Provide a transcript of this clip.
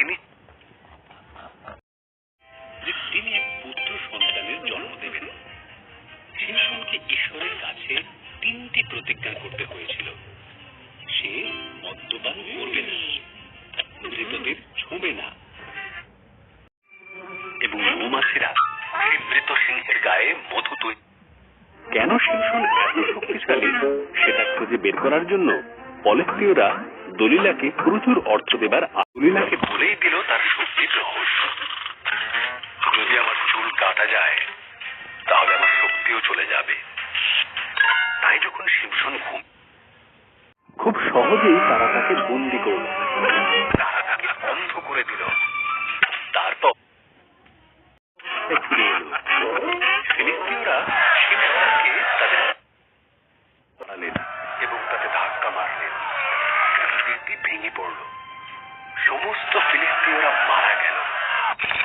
তিনি তিনি এক পুত্র সন্তানের জন্ম দেবেন। সেই ঈশ্বরের কাছে তিনটি প্রতিজ্ঞা করতে হয়েছিল। সে মদ্যপান করবে না, মৃতদের ছুঁবে না। এবং মৌমাছিরা সেই মৃত সিংহের গায়ে মধু তৈরি কেন সিংহ এত শক্তিশালী সেটা খুঁজে বের করার জন্য পলেস্তীয়রা দলিলাকে প্রচুর অর্থ দেবার দলিলাকে বলেই দিল তার শক্তির রহস্য। যদি আমার চুল কাটা যায় তাহলে আমার শক্তিও চলে যাবে। তাই যখন শিমশন ঘুম খুব সহজেই তারা তাকে বন্দি করল। তারা তাকে অন্ধ করে দিল। তারপর ফিরে এলো। ফিলিস্তিনরা শিমশনকে তাদের